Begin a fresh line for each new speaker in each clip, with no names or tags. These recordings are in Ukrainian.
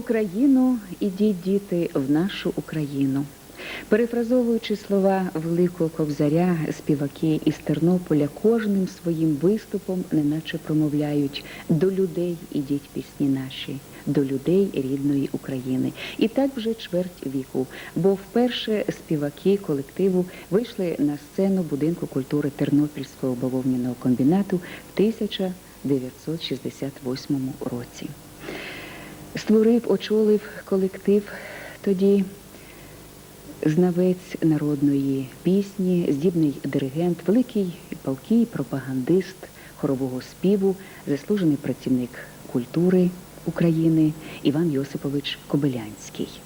Україну ідіть діти в нашу Україну. Перефразовуючи слова Великого Ковзаря, співаки із Тернополя кожним своїм виступом неначе промовляють до людей ідіть пісні наші, до людей рідної України. І так вже чверть віку. Бо вперше співаки колективу вийшли на сцену будинку культури Тернопільського бавовняного комбінату в 1968 році. Створив, очолив колектив тоді знавець народної пісні, здібний диригент, великий палкий пропагандист хорового співу, заслужений працівник культури України Іван Йосипович Кобилянський.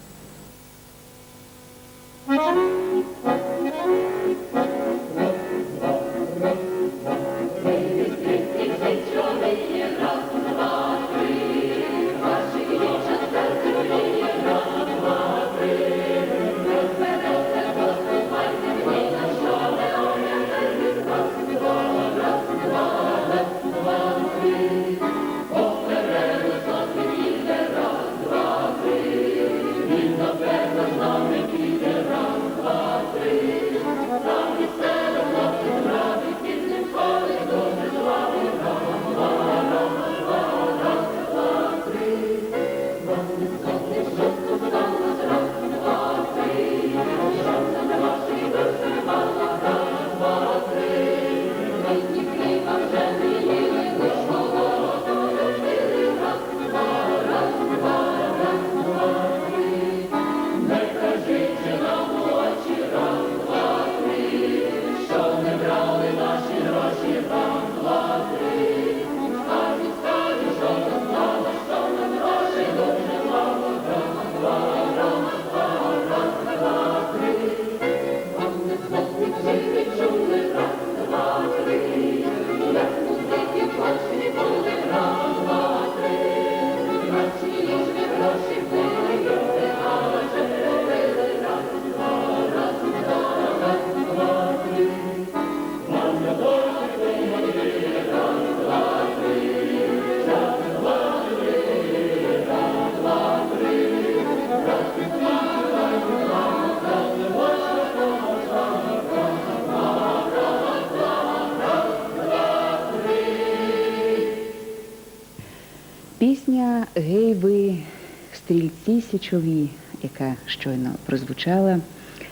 Січові, яка щойно прозвучала,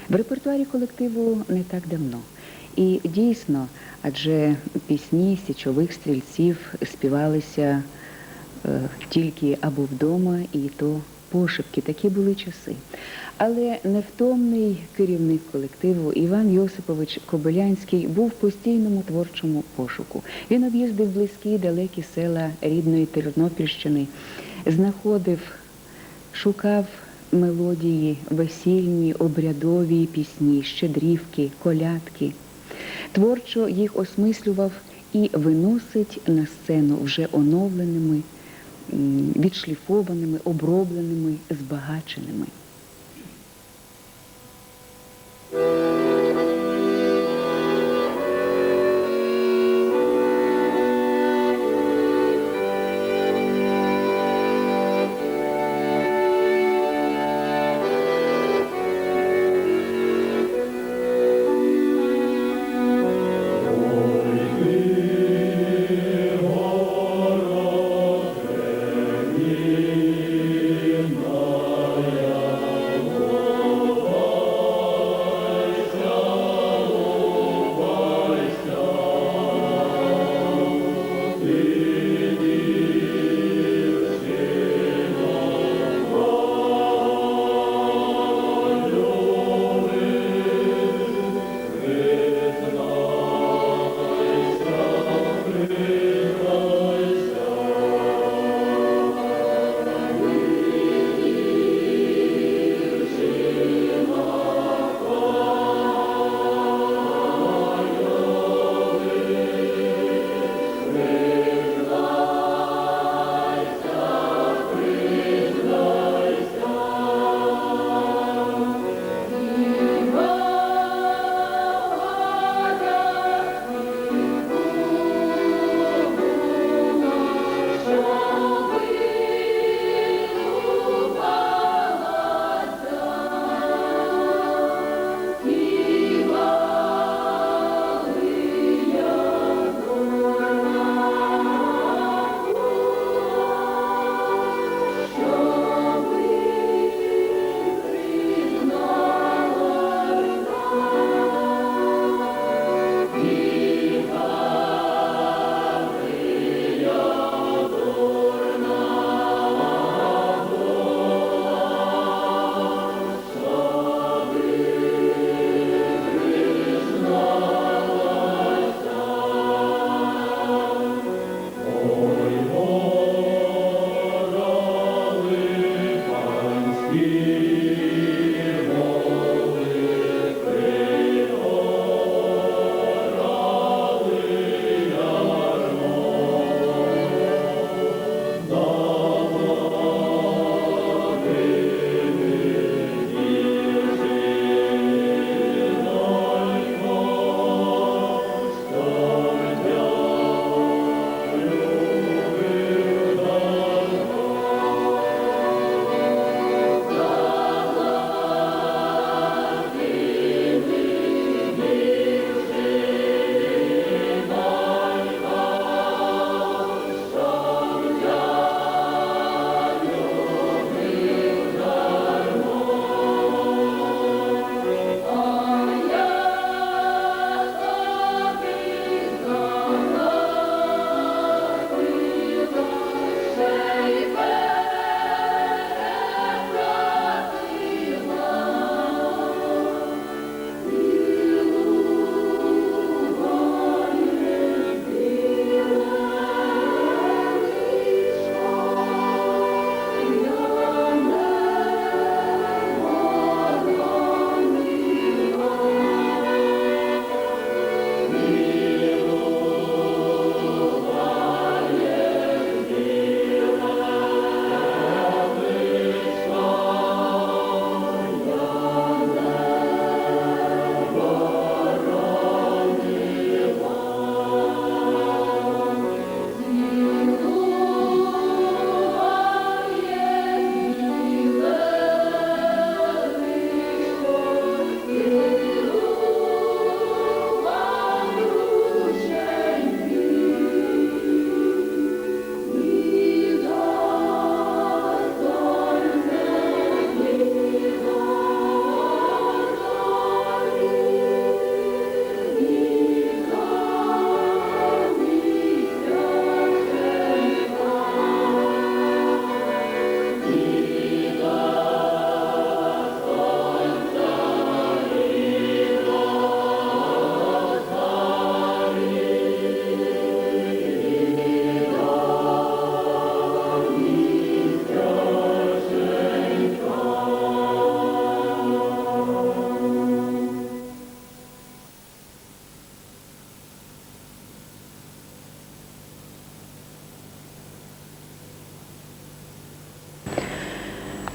в репертуарі колективу не так давно. І дійсно, адже пісні січових стрільців співалися е, тільки або вдома, і то пошепки. Такі були часи. Але невтомний керівник колективу Іван Йосипович Кобилянський був в постійному творчому пошуку. Він об'їздив близькі далекі села рідної Тернопільщини, знаходив, шукав мелодії, весільні, обрядові пісні, щедрівки, колядки. Творчо їх осмислював і виносить на сцену вже оновленими, відшліфованими, обробленими, збагаченими.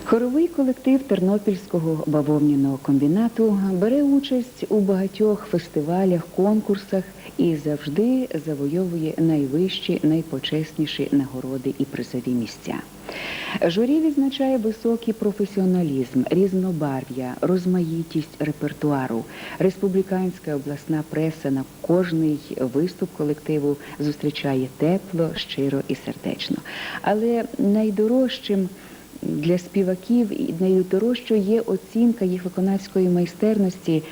Хоровий колектив Тернопільського бавовняного комбінату бере участь у багатьох фестивалях, конкурсах і завжди завойовує найвищі, найпочесніші нагороди і призові місця. Журі відзначає високий професіоналізм, різнобарв'я, розмаїтість репертуару. Республіканська обласна преса на кожний виступ колективу зустрічає тепло, щиро і сердечно. Але найдорожчим для співаків і найдорожчою є оцінка їх виконавської майстерності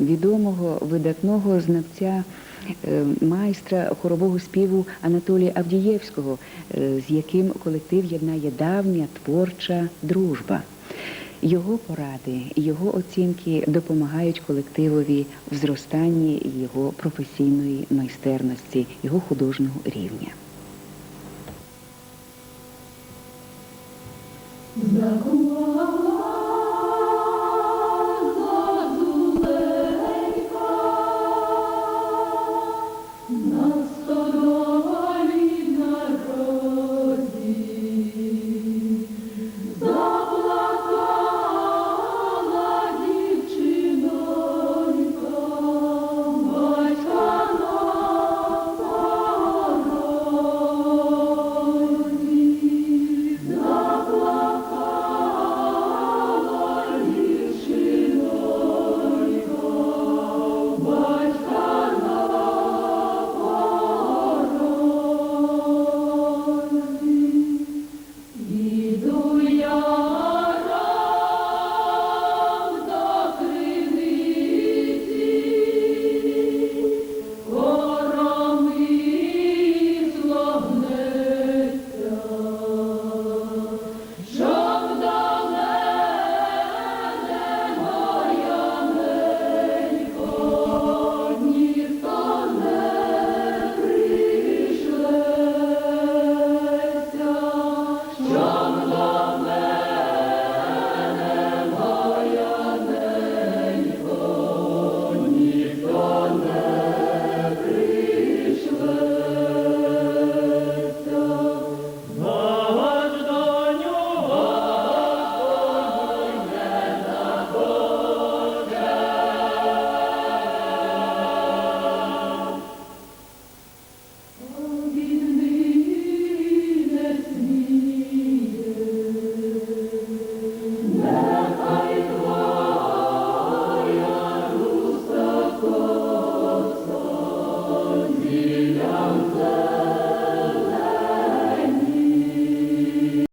відомого видатного знавця е, майстра хорового співу Анатолія Авдієвського, е, з яким колектив єднає давня творча дружба. Його поради, його оцінки допомагають колективові в зростанні його професійної майстерності, його художнього рівня.
Nakua.